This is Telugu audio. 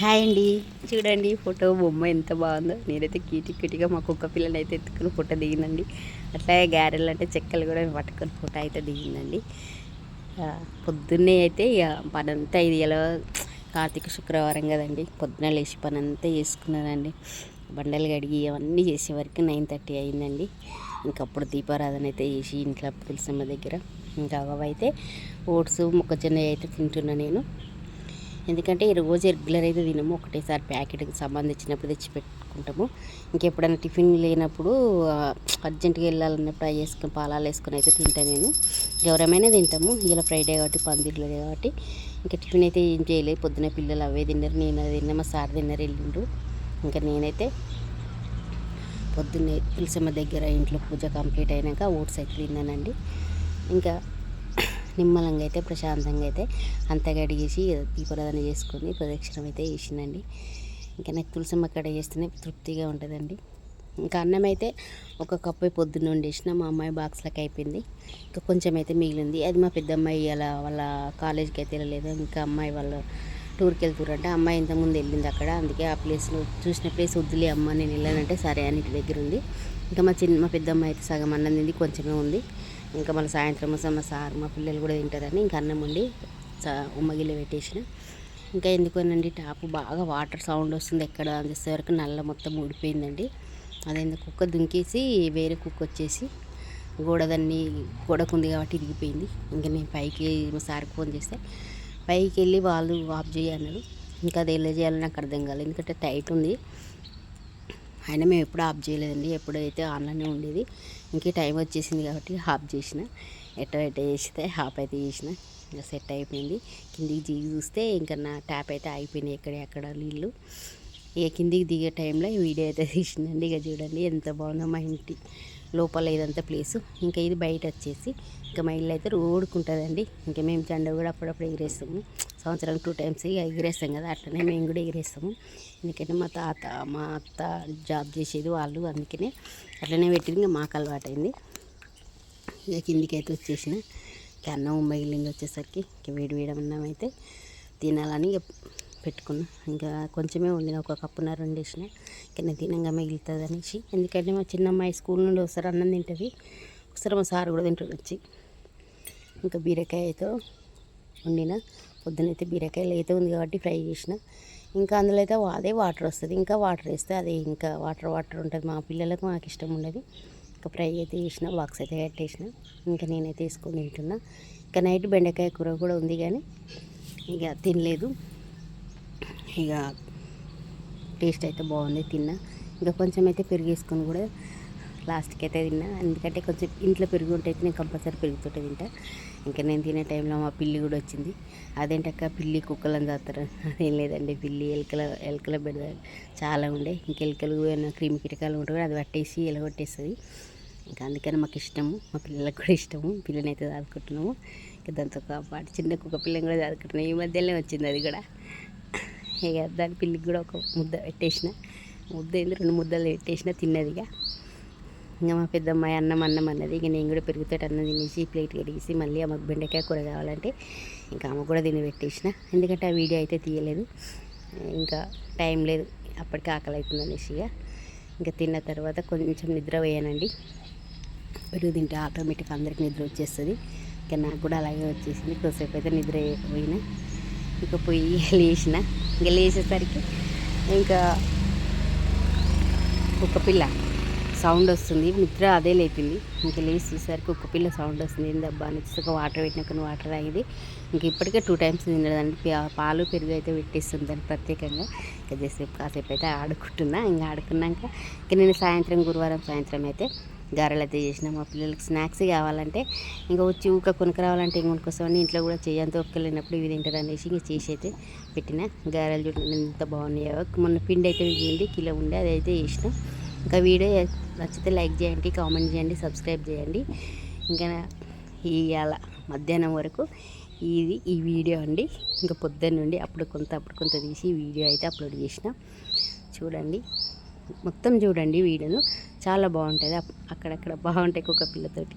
హాయ్ అండి. చూడండి ఫోటో బొమ్మ ఎంత బాగుందో. నేనైతే కీటి కిటిగా మా కుక్క పిల్లని అయితే ఎత్తుకుని ఫోటో దిగిందండి. అట్లాగే గ్యారెల్ అంటే చెక్కలు కూడా పట్టుకొని ఫోటో అయితే దిగిందండి. పొద్దున్నే అయితే ఇక పనంతా ఇది ఎలా కార్తీక శుక్రవారం కదండి. పొద్దున లేచి పని అంతా చేసుకున్నానండి. బండలు కడిగి అవన్నీ చేసే వరకు నైన్ థర్టీ అయిందండి. ఇంకప్పుడు దీపారాధన అయితే చేసి ఇంట్లో తులసమ్మ దగ్గర. ఇంకా అవైతే ఓట్స్ మొక్కజొన్న అయితే తింటున్నా నేను. ఎందుకంటే ఈ రోజు రెగ్యులర్ అయితే తినము ఒకటేసారి ప్యాకెట్కి సంబంధించినప్పుడు తెచ్చి పెట్టుకుంటాము. ఇంకెప్పుడైనా టిఫిన్ లేనప్పుడు అర్జెంటుగా వెళ్ళాలన్నప్పుడు అవి వేసుకుని పాలాలు వేసుకుని అయితే తింటాను నేను. ఎవరమైనా తింటాము. ఇలా ఫ్రైడే కాబట్టి పందిర్లు కాబట్టి ఇంకా టిఫిన్ అయితే ఏం చేయలేదు. పొద్దున పిల్లలు అవే తిన్నారు. నేను అది తిన్నా మా సార్ తిన్నారు వెళ్ళిండ్రు ఇంకా నేనైతే పొద్దున్నే తులసమ్మ దగ్గర ఇంట్లో పూజ కంప్లీట్ అయినాక ఓట్స్ అయితే తిన్నానండి. ఇంకా నిమ్మలంగా అయితే ప్రశాంతంగా అయితే అంత కడిగేసి దీపారాధన చేసుకొని ప్రదక్షిణం అయితే వేసిందండి ఇంకా నాకు తులసమ్మ కడ చేస్తేనే తృప్తిగా ఉంటుందండి. ఇంకా అన్నం అయితే ఒక కప్పు పొద్దున్న వండేసిన మా అమ్మాయి బాక్స్లోకి అయిపోయింది. ఇంకా కొంచెం అయితే మిగిలింది. అది మా పెద్ద అమ్మాయి అలా వాళ్ళ కాలేజీకి అయితే వెళ్ళలేదు. ఇంకా అమ్మాయి వాళ్ళు టూర్కి వెళ్తురంటే అమ్మాయి ఇంతకుముందు వెళ్ళింది అక్కడ. అందుకే ఆ ప్లేస్లో చూసిన ప్లేస్ వద్దులే అమ్మ నేను వెళ్ళానంటే సరే అని ఇంటి దగ్గర ఉంది. ఇంకా మా చిన్న మా పెద్ద అమ్మాయి అయితే సగం అన్నం తింది కొంచెమే ఉంది. ఇంకా మళ్ళీ సాయంత్రం మా సార్ మా పిల్లలు కూడా తింటారని ఇంకా అన్నం వండి ఉమ్మగిల్లి పెట్టేసిన. ఇంకా ఎందుకోనండి టాప్ బాగా వాటర్ సౌండ్ వస్తుంది ఎక్కడ చేసే వరకు నల్ల మొత్తం ఊడిపోయిందండి. అదేందో కుక్క దుంకేసి వేరే కుక్క వచ్చేసి గోడ దాన్ని గోడకుంది కాబట్టి ఇరిగిపోయింది. ఇంకా నేను పైకి మా సార్కి ఫోన్ చేస్తే పైకి వెళ్ళి వాళ్ళు ఆఫ్ చేయన్నారు ఇంకా అది ఎలా చేయాలని నాకు అర్థం కాలేదు. ఎందుకంటే టైట్ ఉంది. అయినా మేము ఎప్పుడు ఆఫ్ చేయలేదండి ఎప్పుడైతే ఆన్లోనే ఉండేది. ఇంకే టైం వచ్చేసింది కాబట్టి ఆఫ్ చేసిన. ఎట్ట ఎట్ట చేస్తే ఆఫ్ అయితే చేసిన. ఇంకా సెట్ అయిపోయింది. కిందికి దిగి చూస్తే ఇంకా నా ట్యాప్ అయితే అయిపోయినాయి ఎక్కడ ఎక్కడ నీళ్ళు. ఇక కిందికి దిగే టైంలో ఈ వీడియో అయితే తీసిందండి. ఇక చూడండి ఎంత బాగుందో మా ఇంటి. లోపల ఇదంతా ప్లేసు ఇంకా ఇది బయట వచ్చేసి ఇంకా మా ఇల్లు అయితే రోడ్డుకుంటుందండి. ఇంకా మేము జెండా కూడా అప్పుడప్పుడు ఎగిరేస్తాము. సంవత్సరానికి టూ టైమ్స్ ఇక ఎగిరేస్తాం కదా అట్లనే మేము కూడా ఎగిరేస్తాము. ఎందుకంటే మా తాత మా అత్త జాబ్ చేసేది వాళ్ళు అందుకనే అట్లనే పెట్టింది ఇంకా మాకు అలవాటైంది. ఇక కిందికి అయితే వచ్చేసిన. ఇంకా అన్నం మిగిలింది వచ్చేసరికి ఇంకా వేడి వేడి అన్నం అయితే తినాలని ఇక పెట్టుకున్నా. ఇంకా కొంచెమే ఉంది ఒక కప్పున రెండు వేసిన కింద తినంగా మిగులుతుంది అనేసి ఎందుకంటే మా చిన్న అమ్మాయి స్కూల్ నుండి ఒకసారి అన్నం తింటుంది. ఒకసారి మా సార్ కూడా తింటుంది వచ్చి. ఇంకా బీరకాయతో వండిన. పొద్దునైతే బీరకాయ లేత ఉంది కాబట్టి ఫ్రై చేసిన. ఇంకా అందులో అయితే అదే వాటర్ వస్తుంది. ఇంకా వాటర్ వేస్తే అదే ఇంకా వాటర్ వాటర్ ఉంటుంది. మా పిల్లలకు మాకు ఇష్టం ఉండదు. ఇంకా ఫ్రై అయితే చేసిన బాక్స్ అయితే కట్టేసిన. ఇంకా నేనైతే వేసుకొని తింటున్నా. ఇంకా నైట్ బెండకాయ కూర కూడా ఉంది కానీ ఇక తినలేదు. ఇక టేస్ట్ అయితే బాగుంది తిన్నా. ఇంకా కొంచెం అయితే పెరిగేసుకొని కూడా లాస్ట్కి అయితే తిన్నా. ఎందుకంటే కొంచెం ఇంట్లో పెరుగు ఉంటే అయితే నేను కంపల్సరీ పెరుగుతుంటే తింటా. ఇంకా నేను తినే టైంలో మా పిల్లి కూడా వచ్చింది. అదేంటక్క పిల్లి కుక్కలను చేస్తారు అదేం లేదండి పిల్లి ఎలుకల ఎలుకల బెడ చాలా ఉండే. ఇంక ఎలుకలు ఏమైనా క్రిమి కీటకాలు ఉంటాయి కూడా అది పట్టేసి ఎలగొట్టేస్తుంది. ఇంకా అందుకని మాకు ఇష్టము. మా పిల్లలకు కూడా ఇష్టము. పిల్లని అయితే చదువుకుంటున్నాము. ఇంకా దాంతో పాటు చిన్న కుక్క పిల్లని కూడా చదువుకుంటున్నాము. ఈ మధ్యలోనే వచ్చింది అది కూడా. ఇక దాని పిల్లికి కూడా ఒక ముద్ద పెట్టేసిన. ముద్ద ఏంది? రెండు ముద్దలు పెట్టేసిన తిన్నది ఇక ఇంకా మా పెద్దమ్మాయి అన్నం అన్నం అన్నది. ఇక నేను కూడా పెరుగుతాడు అన్నం తినేసి ప్లేట్ కడిగేసి మళ్ళీ ఆమెకు బెండకాయ కూర కావాలంటే ఇంకా ఆమె కూడా తిని పెట్టేసిన. ఎందుకంటే ఆ వీడియో అయితే తీయలేదు. ఇంకా టైం లేదు. అప్పటికి ఆకలి అవుతుంది అనేసి ఇక ఇంకా తిన్న తర్వాత కొంచెం నిద్ర పోయానండి. పెరుగు తింటే ఆటోమేటిక్ అందరికి నిద్ర వచ్చేస్తుంది. ఇంకా నాకు కూడా అలాగే వచ్చేసింది. కొద్దిసేపు అయితే నిద్ర పోయినా ఇంకా పోయి లేచిన. ఇంకా లేచేసరికి ఇంకా కుక్క పిల్ల. సౌండ్ వస్తుంది. నిద్ర అదే లేపింది. ఇంకా లేచి చూసరికి కుక్క పిల్ల సౌండ్ వస్తుంది. ఏందబ్బా అబ్బా ఒక వాటర్ పెట్టినాక వాటర్ తాగింది. ఇంక ఇప్పటికే టూ టైమ్స్ తినదండి పాలు పెరుగు అయితే పెట్టేస్తుంది దాన్ని ప్రత్యేకంగా. ఇంకా చేసేపు కాసేపు అయితే ఆడుకుంటున్నా. ఇంకా ఆడుకున్నాక ఇంకా నేను సాయంత్రం గురువారం సాయంత్రం అయితే గారెలు అయితే చేసినా. మా పిల్లలకి స్నాక్స్ కావాలంటే ఇంకా వచ్చి ఊక కొనుక్క రావాలంటే ఇంక కొనుక్కొస్తామని ఇంట్లో కూడా చేయంత ఒక్కలేనప్పుడు ఇవి తింటారు అనేసి ఇంకా చేసి అయితే పెట్టిన. గారెలు చూడండి ఎంత బాగున్నాయో. మొన్న పిండి అయితే మిగిలింది. కిలో ఉండే అది అయితే ఇంకా వీడియో నచ్చితే లైక్ చేయండి కామెంట్ చేయండి సబ్స్క్రైబ్ చేయండి. ఇంకా ఇవాళ మధ్యాహ్నం వరకు ఇది ఈ వీడియో అండి. ఇంకా పొద్దున్న నుండి అప్పుడు కొంత అప్పుడు కొంత తీసి వీడియో అయితే అప్లోడ్ చేసిన. చూడండి. మొత్తం చూడండి వీడియోను. చాలా బాగుంటుంది. అక్కడక్కడ బాగుంటాయి కుక్క పిల్లతోటి.